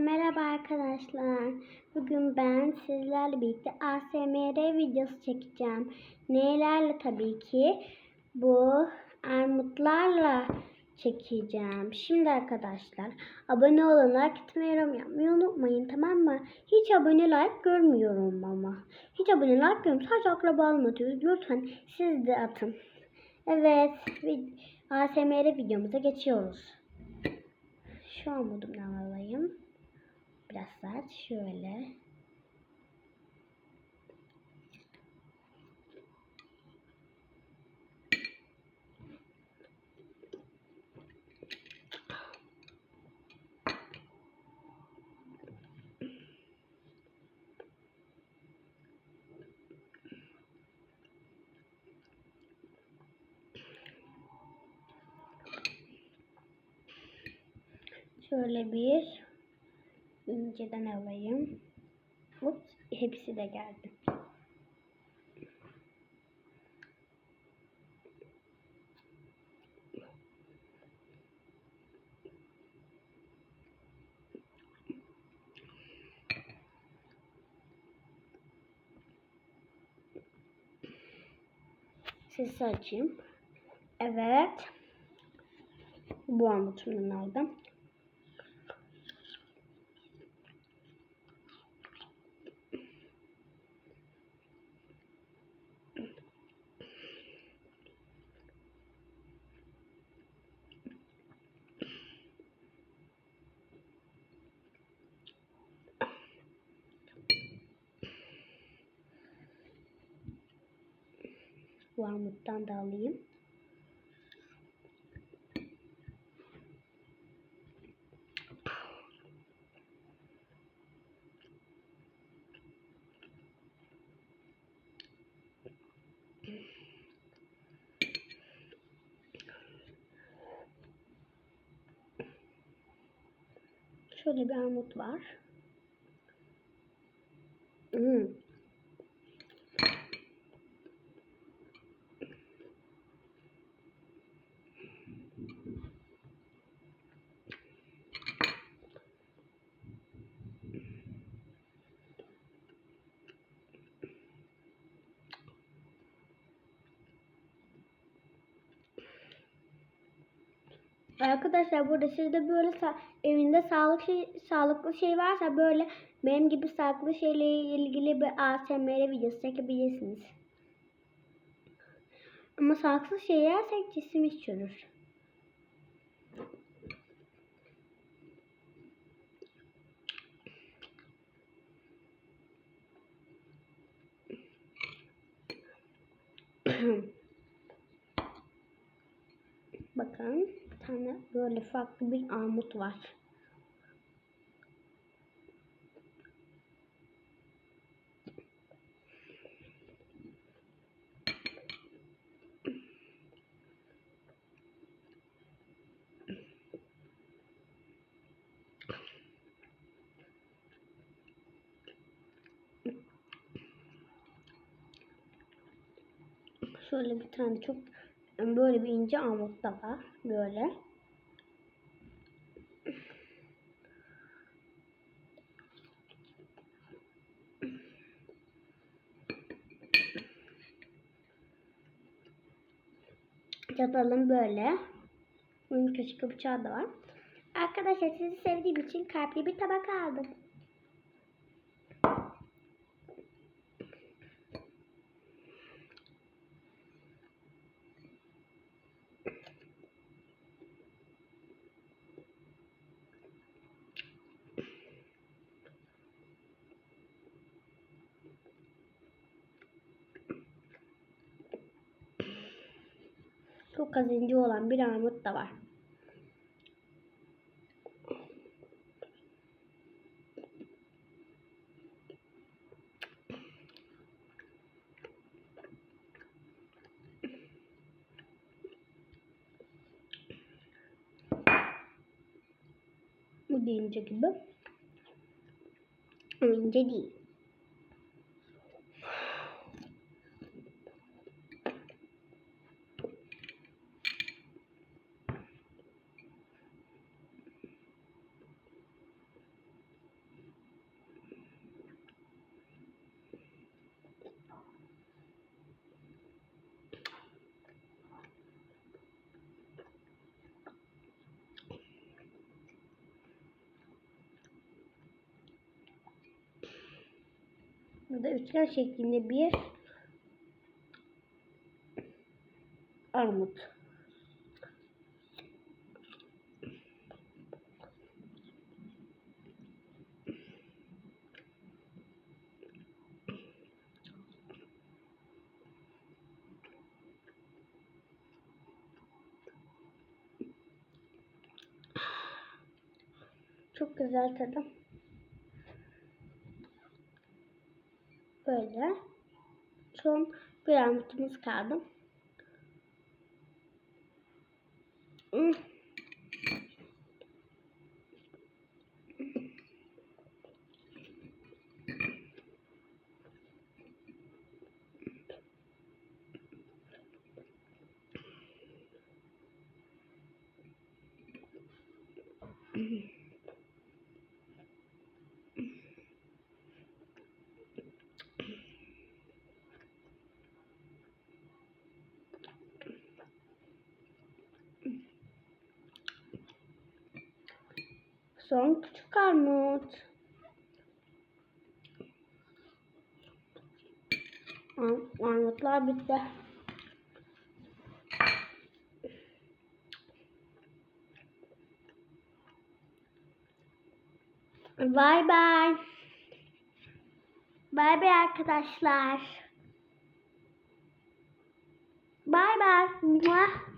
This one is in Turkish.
merhaba arkadaşlar. Bugün ben sizlerle birlikte ASMR videosu çekeceğim. Nelerle tabii ki? Bu armutlarla çekeceğim. Şimdi arkadaşlar abone olun, like etmeyi, yorum yapmayı unutmayın tamam mı? Hiç abone like görmüyorum ama. Hiç abone like görmüyorum. Sadece akrabalım atıyoruz. Lütfen siz de atın. Evet. ASMR videomuza geçiyoruz. Şu an modumdan alayım. Biraz sert. Şöyle. Şöyle bir inceden alayım. Ups, hepsi de geldi. Sesi açayım. Evet. Bu armutumdan aldım. Bu armuttan da alayım. Şöyle bir armut var. Arkadaşlar burada sizde böyle sa- evinde sağlık şey, sağlıklı şey varsa böyle benim gibi sağlıklı şeyle ilgili bir ASMR videosu çekebilirsiniz. Ama sağlıksız şey yersek cismimiz çürür. Bakın bir tane böyle farklı bir armut var. Şöyle bir tane çok böyle bir ince armut da var. Böyle. Çatalım böyle. Bunun küçük bıçağı da var. Arkadaşlar sizi sevdiğim için kalpli bir tabak aldım. Çok az olan bir armut da var. Bu da ince gibi. İnce değil. Burada üçgen şeklinde bir armut. Çok güzel tadı. Böyle. Son bir armutumuz kaldı. Son küçük armut. Ar- Armutlar bitti. Bay bay. Bay bay arkadaşlar. Bay bay. Muah.